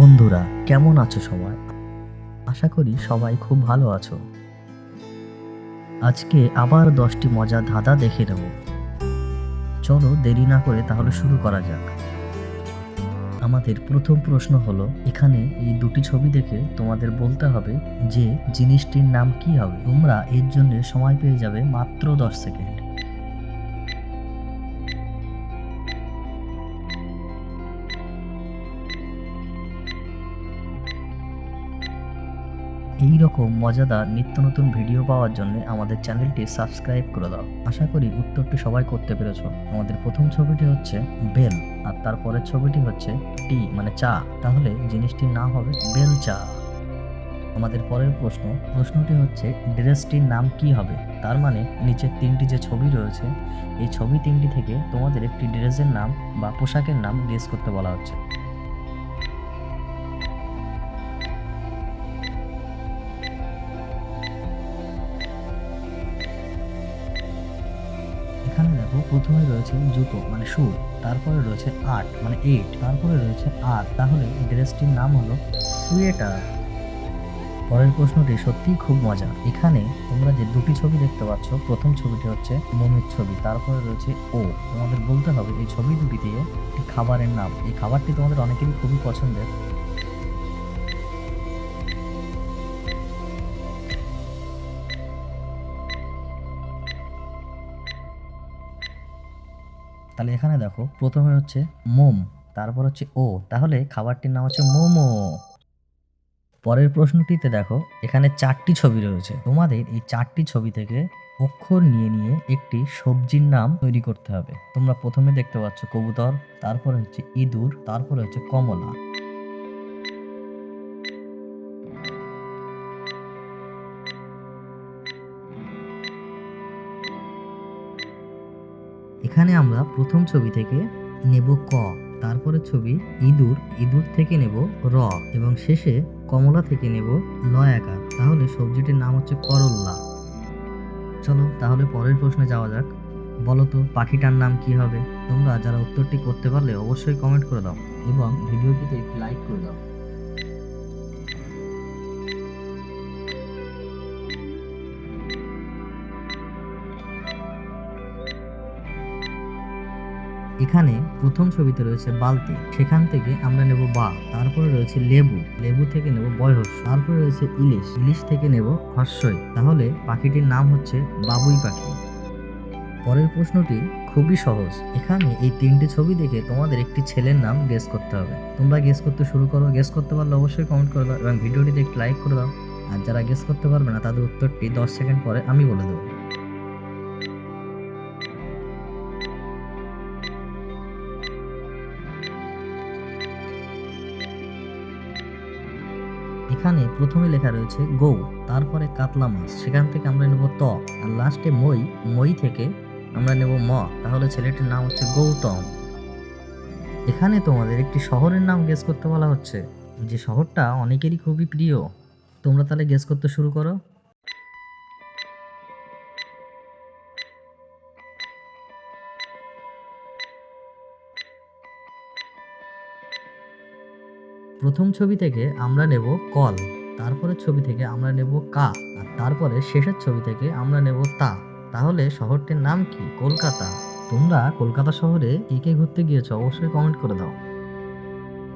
বন্ধুরা, কেমন আছো সবাই? আশা করি সবাই খুব ভালো আছো। আজকে আবার দশটি মজার ধাঁধা দেখে নেব। চলো দেরি না করে তাহলে শুরু করা যাক। আমাদের প্রথম প্রশ্ন হলো, এখানে এই দুটি ছবি দেখে তোমাদের বলতে হবে যে জিনিসটির নাম কি হবে। তোমরা এর জন্য সময় পেয়ে যাবে মাত্র দশ সেকেন্ড। এই রকম মজাদার নিত্য নতুন ভিডিও পাওয়ার জন্য আমাদের চ্যানেলটি সাবস্ক্রাইব করে দাও। আশা করি উত্তরটি সবাই করতে পেরেছ। আমাদের প্রথম ছবিটি হচ্ছে বেল, আর তারপরের ছবিটি হচ্ছে টি মানে চা। তাহলে জিনিসটির নাম হবে বেল চা। আমাদের পরের প্রশ্ন, প্রশ্নটি হচ্ছে, ড্রেসটির নাম কি হবে? তার মানে নিচের তিনটি যে ছবি রয়েছে, এই ছবি তিনটি থেকে তোমাদের একটি ড্রেসের নাম বা পোশাকের নাম গেস করতে বলা হচ্ছে। দেখো প্রথমে রয়েছে জুতো মানে শু তারপরে রয়েছে আট মানে এইট তারপরে রয়েছে আর তাহলে ড্রেসটির নাম হলো সুয়েটার পরের প্রশ্নটি সত্যিই খুব মজা। এখানে তোমরা যে দুটি ছবি দেখতে পাচ্ছ, প্রথম ছবিটি হচ্ছে মমির ছবি, তারপরে রয়েছে ও। তোমাদের বলতে হবে এই ছবি দুটি দিয়ে খাবারের নাম। এই খাবারটি তোমাদের অনেকেরই খুবই পছন্দের। তাহলে এখানে দেখো, প্রথমে হচ্ছে মোম, তারপর হচ্ছে ও। তাহলে খাবারটির নাম হচ্ছে মোমো। পরের প্রশ্নটিতে দেখো, এখানে চারটি ছবি রয়েছে। তোমাদের এই চারটি ছবি থেকে অক্ষর নিয়ে নিয়ে একটি সবজির নাম তৈরি করতে হবে। তোমরা প্রথমে দেখতে পাচ্ছ কবুতর, তারপরে হচ্ছে ইঁদুর, তারপরে হচ্ছে কমলা। এখানে আমরা প্রথম ছবি থেকে নেব ক তারপরে ছবি ইঁদুর ইঁদুর থেকে নেব র, এবং শেষে কমলা থেকে নেব লয়াকার। তাহলে সবজিটির নাম হচ্ছে করল্লা। চলো তাহলে পরের প্রশ্নে যাওয়া যাক। বলো তো, পাখিটার নাম কি হবে? তোমরা যারা উত্তরটি করতে পারলে অবশ্যই কমেন্ট করে দাও এবং ভিডিওটিতে একটি লাইক করে দাও। এখানে প্রথম ছবিতে রয়েছে বালতি। সেখান থেকে আমরা নেব বা, তারপরে রয়েছে লেবু। লেবু থেকে নেব বয়স তারপরে রয়েছে ইলিশ। ইলিশ থেকে নেব হর্ষই তাহলে পাখিটির নাম হচ্ছে বাবুই পাখি। পরের প্রশ্নটি খুবই সহজ। এখানে এই তিনটি ছবি দেখে তোমাদের একটি ছেলের নাম গেস করতে হবে। তোমরা গেস করতে শুরু করো। গেস করতে পারলে অবশ্যই কমেন্ট করে দাও এবং ভিডিওটিতে একটি লাইক করে দাও। আর যারা গেস করতে পারবে না, তাদের উত্তরটি দশ সেকেন্ড পরে আমি বলে দেবো। এখানে প্রথমে লেখা রয়েছে গৌ, তারপরে কাতলা মাছ, সেখান থেকে আমরা নেব ত, আর লাস্টে মই মই থেকে আমরা নেব ম, তাহলে ছেলেটির নাম হচ্ছে গৌতম। এখানে তোমাদের একটি শহরের নাম গেস করতে বলা হচ্ছে। যে শহরটা অনেকেরই খুবই প্রিয়। তোমরা তাহলে গেস করতে শুরু করো। প্রথম ছবি থেকে আমরা নেব কল, তারপরের ছবি থেকে আমরা নেব কা, আর তারপরে শেষের ছবি থেকে আমরা নেব তা। তাহলে শহরটির নাম কি? কলকাতা। তোমরা কলকাতা শহরে কে কে ঘুরতে গিয়েছো? অবশ্যই কমেন্ট করে দাও।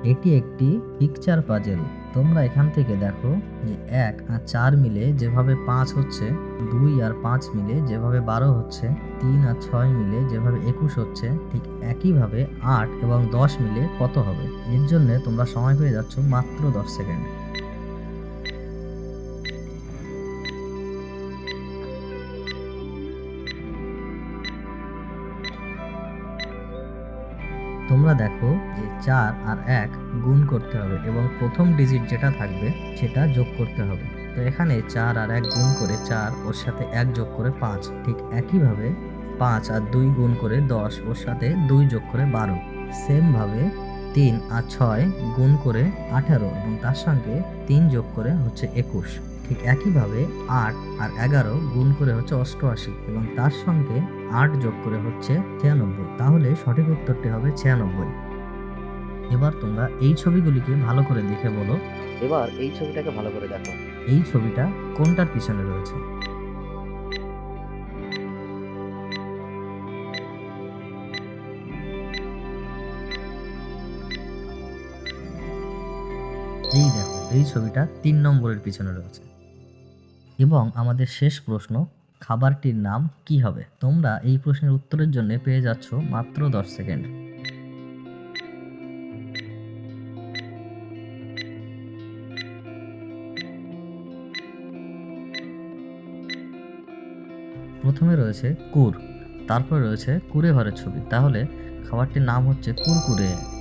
এটি একটি পিকচার পাজেল তোমরা এখান থেকে দেখো যে এক আর চার মিলে যেভাবে পাঁচ হচ্ছে, দুই আর পাঁচ মিলে যেভাবে বারো হচ্ছে, তিন আর ছয় মিলে যেভাবে একুশ হচ্ছে, ঠিক একইভাবে আট এবং দশ মিলে কত হবে? এর জন্য তোমরা সময় পেয়ে যাচ্ছ মাত্র দশ সেকেন্ড। তোমরা দেখো যে চার আর এক গুণ করতে হবে এবং প্রথম ডিজিট যেটা থাকবে সেটা যোগ করতে হবে। তো এখানে চার আর এক গুণ করে চার, ওর সাথে এক যোগ করে পাঁচ, ঠিক একইভাবে পাঁচ আর দুই গুণ করে দশ, ওর সাথে দুই যোগ করে বারো। সেমভাবে তিন আর ছয় গুণ করে আঠারো এবং তার সঙ্গে তিন যোগ করে হচ্ছে একুশ। ঠিক একইভাবে আট আর এগারো গুণ করে হচ্ছে অষ্টআশি এবং তার সঙ্গে আট যোগ করে হচ্ছে ছিয়ানব্বই। তাহলে সঠিক উত্তরটি হবে ছিয়ানব্বই। এবার তোমরা এই ছবিগুলিকে ভালো করে দেখে বলো। এবার এই ছবিটাকে ভালো করে দেখো। এই ছবিটা কোনটার পিছনে রয়েছে? এই দেখো এই ছবিটা তিন নম্বরের পিছনে রয়েছে। এবং আমাদের শেষ প্রশ্ন, খাবারটির নাম কি হবে? তোমরা এই প্রশ্নের উত্তরের জন্য পেয়ে যাচ্ছ মাত্র দশ সেকেন্ড। প্রথমে রয়েছে কুর, তারপর রয়েছে কুরে ঘরের ছবি। তাহলে খাবারটির নাম হচ্ছে কুরকুরে।